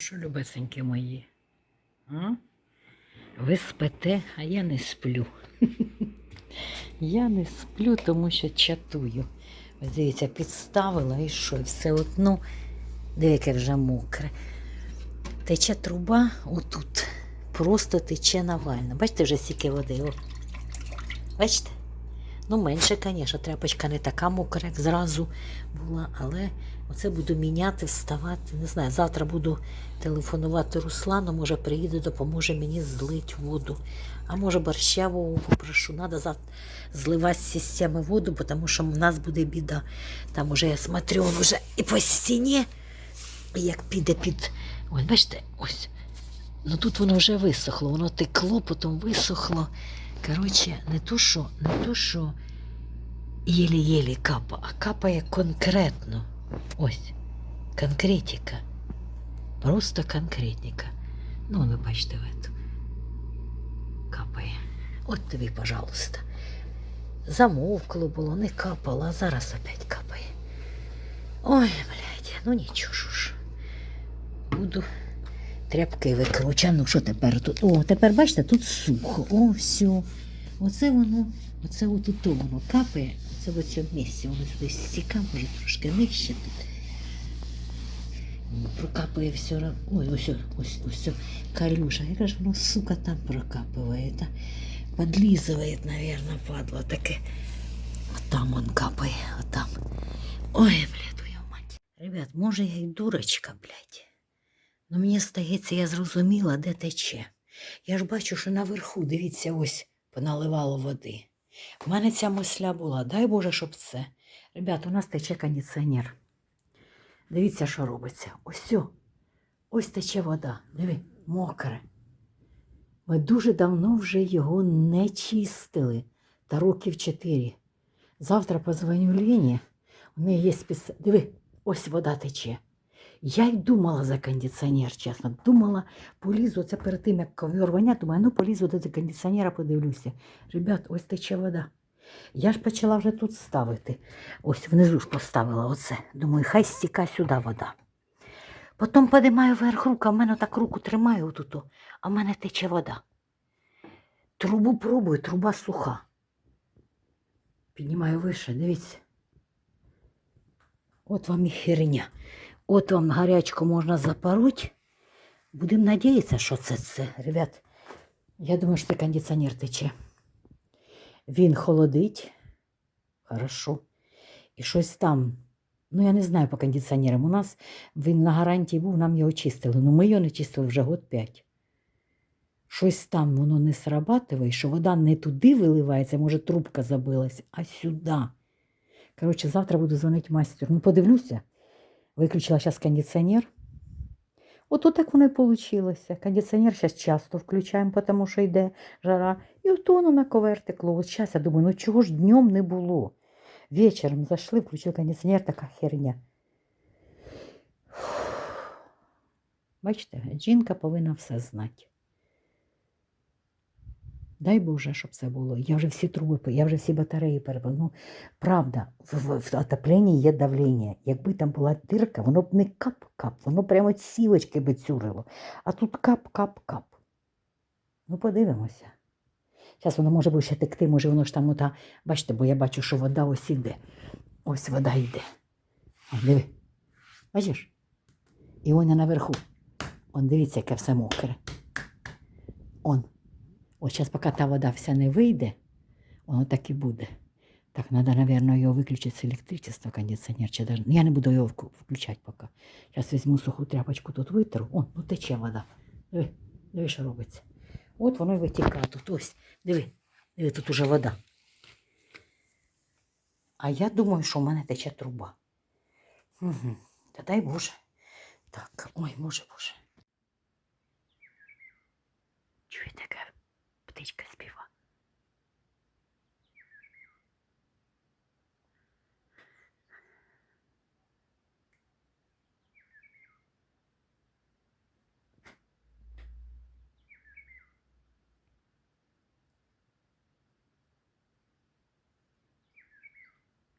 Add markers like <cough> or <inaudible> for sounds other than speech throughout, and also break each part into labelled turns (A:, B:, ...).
A: Що, любесенькі мої? А? Ви спите, а я не сплю. <laughs> я не сплю, тому що чатую. Ось дивіться, підставила і що, і все одно, деяке вже мокре. Тече труба отут. Просто тече навально. Бачите, вже стільки води. О. Бачите? Ну, менше, звісно, тряпочка не така мокра, як зразу була, але оце буду міняти, вставати. Не знаю, завтра буду телефонувати Руслану, може приїде, допоможе мені злити воду. А може борщаву попрошу. Треба зливати з системи воду, тому що в нас буде біда. Там уже я смотрю, он уже і по стіні, і як піде під. Ось, бачите, ось. Ну тут воно вже висохло, воно текло, потім висохло. Коротше, не то що, не то що єлі-єлі капа, а капає конкретно. Ось, конкретика. Просто конкретника. Ну, ви бачите, в эту. Капає. От тобі, пожалуйста. Замовкло було, не капало, а зараз опять капає. Ой, блядь, ну нічого ж. Буду Тряпки викручу. Ну що тепер тут? О, тепер бачите, тут сухо. О, все. Оце воно, оце отут воно капає. Це в цьому місці. Воно сюди стіка, може трошки нижче тут. М, Прокапає все. Ой, ось, ось, ось, калюша. Яка ж воно, сука, там прокапывает, а? Подлизывает, наверное, падла таке. А он капає, а. Ой, блядь, твою мать. Ребят, може я й дурочка, блядь. Ну мені здається, я зрозуміла, де тече. Я ж бачу, що наверху, дивіться, ось поналивало води. У мене ця мисля була, дай Боже, щоб це. Ребят, у нас тече кондиціонер. Дивіться, що робиться. Ось сьо. Ось тече вода. Диви, мокре. Ми дуже давно вже його не чистили. Та років чотири. Завтра позвоню Лені. У неї є спец... Диви, ось вода тече. Я й думала за кондиціонер, чесно. Думала, полізу це перед тим, як ковер воняє, думаю, ну полізу до кондиціонера, подивлюся. Ребят, ось тече вода. Я ж почала вже тут ставити. Ось внизу ж поставила оце. Думаю, хай стіка сюди вода. Потім подимаю вверх руку, а в мене так руку тримаю отут, а в мене тече вода. Трубу пробую, труба суха. Піднімаю вище, дивіться. От вам і херня. От вам гарячку можна запороть. Будемо надіятися, що це це. Ребят, я думаю, що це кондиціонер тече. Він холодить. Хорошо. І щось там. Ну, я не знаю по кондиціонерам. У нас він на гарантії був, нам його чистили. Ну, ми його не чистили вже год п'ять. Щось там воно не срабатує, що вода не туди виливається, може, трубка забилась, а сюди. Коротше, завтра буду дзвонити майстеру. Ну, подивлюся. Виключила зараз кондиціонер. -от так воно і вийшло. Кондиціонер зараз часто включаємо, тому що йде жара. І от воно на ковер текло. От зараз я думаю, ну чого ж днем не було? Вечером зайшли, включили кондиціонер, така херня. Бачите, жінка повинна все знати. Дай Боже, щоб це було. Я вже всі труби, я вже всі батареї перебив. Ну, правда, в, в, отопленні є давлення. Якби там була дирка, воно б не кап-кап, воно прямо сілочки би цюрило. А тут кап-кап-кап. Ну, подивимося. Зараз воно може буде ще текти, може воно ж там ота, бачите, бо я бачу, що вода ось іде. Ось вода йде. О, диви. Бачиш? І воно наверху. Он дивіться, яке все мокре. Он. От зараз, поки та вода вся не вийде, воно так і буде. Так, треба, мабуть, його виключити з електричества, кондиціонер. Чи даже... Я не буду його включати поки. Зараз візьму суху тряпочку, тут витру. О, ну тече вода. Диви, диви, що робиться. От воно і витікає тут. Ось, диви, диви, тут уже вода. А я думаю, що в мене тече труба. Угу. Та дай Боже. Так, ой, може, Боже. Чуєте, яка птичка співа?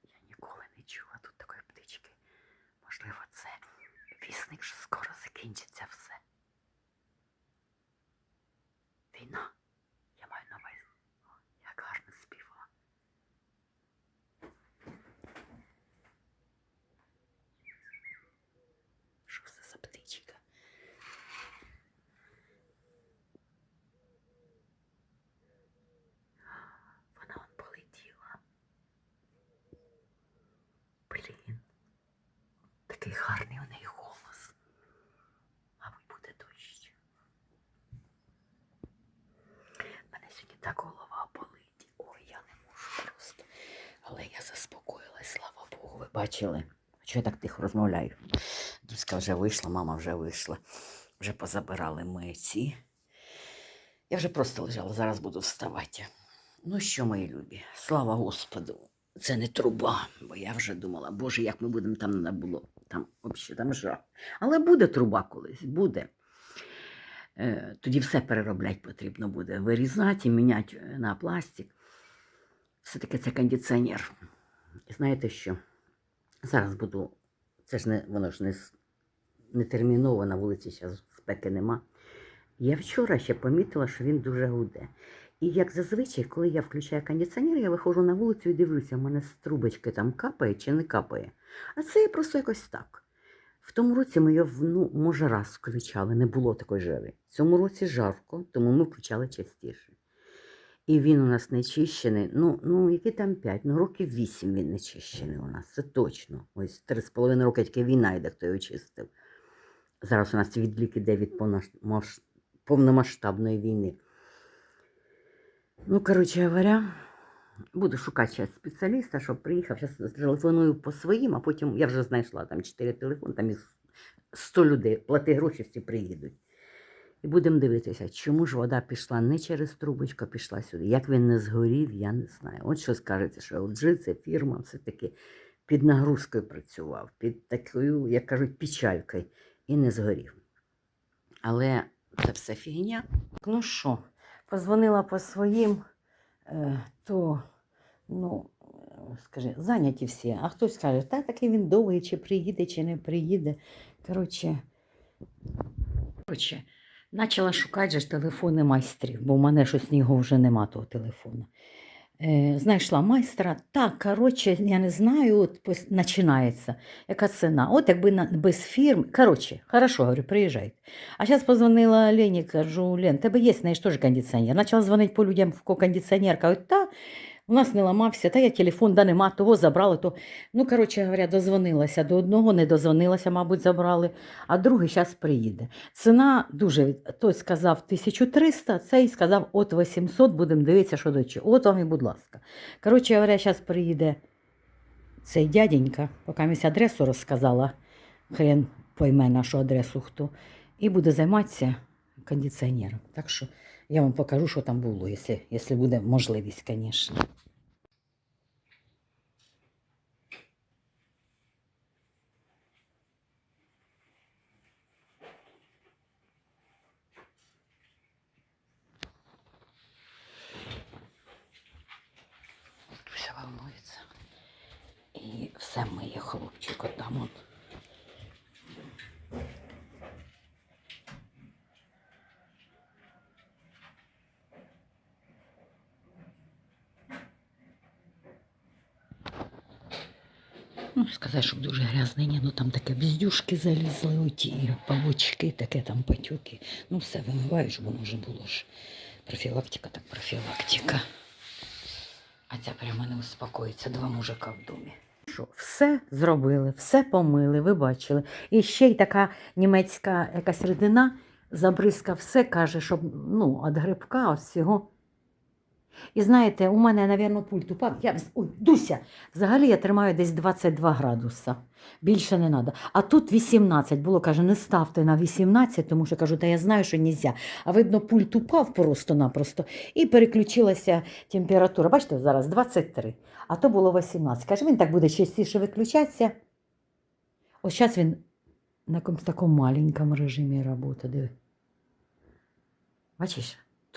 A: Я ніколи не чула тут такої птички. Можливо, це вісник, що скоро закінчиться все. Війна. Я маю на увазі. О, Як гарно співа. Що це за птичка? Вона он полетіла. Блін. Такий гарний у неї голос. Мабуть, буде дощ. Мене сьогодні так голова болить. Ой, я не можу просто. Але я заспокоїлась, Богу. Бачили? Чого я так тихо розмовляю? Дуська вже вийшла, мама вже вийшла. Вже позабирали ми ці. Я вже просто лежала, зараз буду вставати. Ну що, мої любі, слава Господу. Це не труба, бо я вже думала, Боже, як ми будемо там не було. Там взагалі там жах. Але буде труба колись, буде. Е, тоді все переробляти потрібно буде. Вирізати міняти на пластик. Все-таки це кондиціонер. І знаєте що? Зараз буду. Це ж не воно ж не, не терміново на вулиці зараз спеки нема. Я вчора ще помітила, що він дуже гуде. І як зазвичай, коли я включаю кондиціонер, я виходжу на вулицю і дивлюся, в мене з трубочки там капає чи не капає. А це просто якось так. В тому році ми його, ну, може, раз включали, не було такої жари. В цьому році жарко, тому ми включали частіше. І він у нас не чищений. Ну, ну які там п'ять, ну років вісім він не чищений у нас, це точно. Ось три з половиною роки тільки війна йде, хто його чистив. Зараз у нас відлік іде від повномасштабної війни. Ну, коротше говоря, буду шукати зараз спеціаліста, щоб приїхав. Зараз телефоную по своїм, а потім я вже знайшла там чотири телефони, там їх 100 людей. Плати гроші, всі приїдуть. І будемо дивитися, чому ж вода пішла не через трубочку, а пішла сюди. Як він не згорів, я не знаю. От що скажеться, що LG це фірма все-таки під нагрузкою працював, під такою, як кажуть, печалькою, і не згорів. Але це все фігня. Ну що, позвонила по своїм, е, то, ну, скажи, зайняті всі. А хтось каже, та такий він довгий, чи приїде, чи не приїде. Коротше, коротше, почала шукати же ж телефони майстрів, бо в мене щось нього вже нема того телефону. Е, знайшла майстра. Так, коротше, я не знаю, от починається. Яка ціна? От якби на, без фірм. Коротше, хорошо, говорю, приїжджайте. А зараз позвонила Лені, кажу, Лен, тебе є, знаєш, теж кондиціонер. Почала дзвонити по людям, в кондиціонер. Кажуть, та, у нас не ламався, та я телефон, да нема, того забрали, то. Ну, коротше говоря, дозвонилася до одного, не дозвонилася, мабуть, забрали, а другий зараз приїде. Ціна дуже, той сказав 1300, цей сказав от 800, будемо дивитися, що до чого. От вам і, будь ласка. Коротше говоря, зараз приїде цей дяденька, поки мені адресу розказала, хрен пойме нашу адресу хто, і буде займатися кондиціонером. Так що я вам покажу, що там було, якщо, якщо буде можливість, звісно. Все волнується. І все миє хлопчик отам он. Ну, сказати, щоб дуже грязний, ні, ну там таке бздюшки залізли, оті павучки, таке там патюки. Ну, все вимиваєш, воно вже було ж. Профілактика, так профілактика. А ця прямо не успокоїться, два мужика в домі. Що, все зробили, все помили, ви бачили. І ще й така німецька якась рідина забризка все, каже, щоб ну, від грибка, від всього. І знаєте, у мене, напевно, пульт упав. Я, ой, Дуся, взагалі я тримаю десь 22 градуса. Більше не треба. А тут 18 було, каже, не ставте на 18, тому що кажу, та я знаю, що не можна. А видно, пульт упав просто-напросто і переключилася температура. Бачите, зараз 23, а то було 18. Каже, він так буде частіше виключатися. Ось зараз він на якомусь такому маленькому режимі роботи. Диви.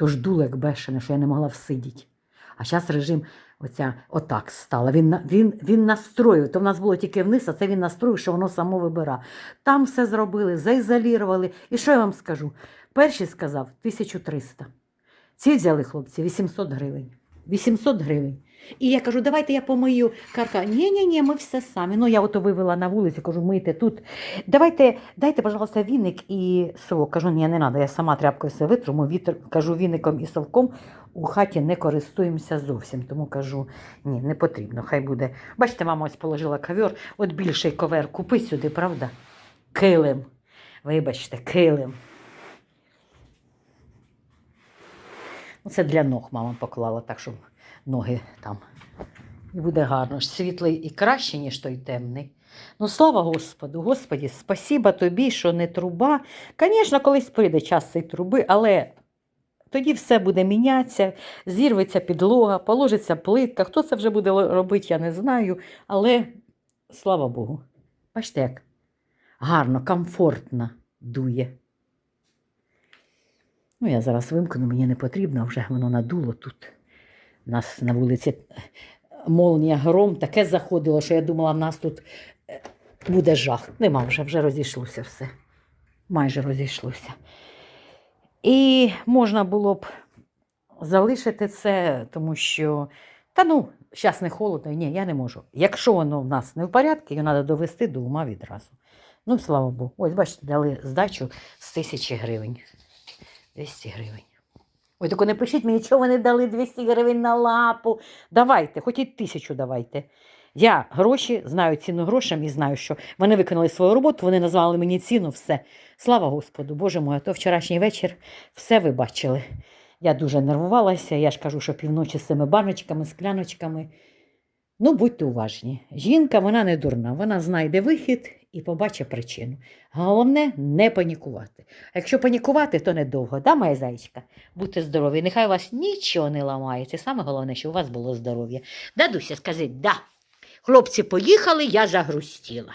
A: Бачиш? ж дуло як бешене, що я не могла всидіти. А зараз режим оця отак стало. Він, він, він настроїв. То в нас було тільки вниз, а це він настроїв, що воно само вибира. Там все зробили, заізолірували. І що я вам скажу? Перший сказав 1300. Ці взяли хлопці 800 гривень. 800 гривень. І я кажу, давайте я помию. Карка, ні, ні, ні, ми все самі. Ну, я ото вивела на вулицю, кажу, мийте тут. Давайте, дайте, пожалуйста, віник і совок. Кажу, ні, не треба, я сама тряпкою все витру, вітер, кажу, віником і совком у хаті не користуємося зовсім. Тому кажу, ні, не потрібно, хай буде. Бачите, мама ось положила ковер, от більший ковер, купи сюди, правда? Килим. Вибачте, килим. Ну, Це для ног мама поклала, так щоб ноги там. І буде гарно. Світлий і краще, ніж той темний. Ну, слава Господу, Господі, спасіба тобі, що не труба. Звісно, колись прийде час цієї труби, але тоді все буде мінятися, зірветься підлога, положиться плитка. Хто це вже буде робити, я не знаю. Але слава Богу. Бачите, як гарно, комфортно дує. Ну, я зараз вимкну, мені не потрібно, вже воно надуло тут. У нас на вулиці молнія гром таке заходило, що я думала, в нас тут е, буде жах. Нема вже, вже розійшлося все. Майже розійшлося. І можна було б залишити це, тому що, та ну, зараз не холодно, ні, я не можу. Якщо воно в нас не в порядку, його треба довести до ума відразу. Ну, слава Богу. Ось, бачите, дали здачу з тисячі гривень. 200 гривень. Ой, тільки не пишіть мені, чого ви не дали 200 гривень на лапу. Давайте, хоч і тисячу давайте. Я гроші, знаю ціну грошам і знаю, що вони виконали свою роботу, вони назвали мені ціну, все. Слава Господу, Боже мой, а то вчорашній вечір все ви бачили. Я дуже нервувалася, я ж кажу, що півночі з цими баночками, скляночками. Ну, будьте уважні. Жінка, вона не дурна, вона знайде вихід і побачить причину. Головне не панікувати. А якщо панікувати, то недовго. Да, моя зайчка? Будьте здорові. Нехай у вас нічого не ламається. Саме головне, щоб у вас було здоров'я. Дадуся, скажи, да. Хлопці поїхали, я загрустіла.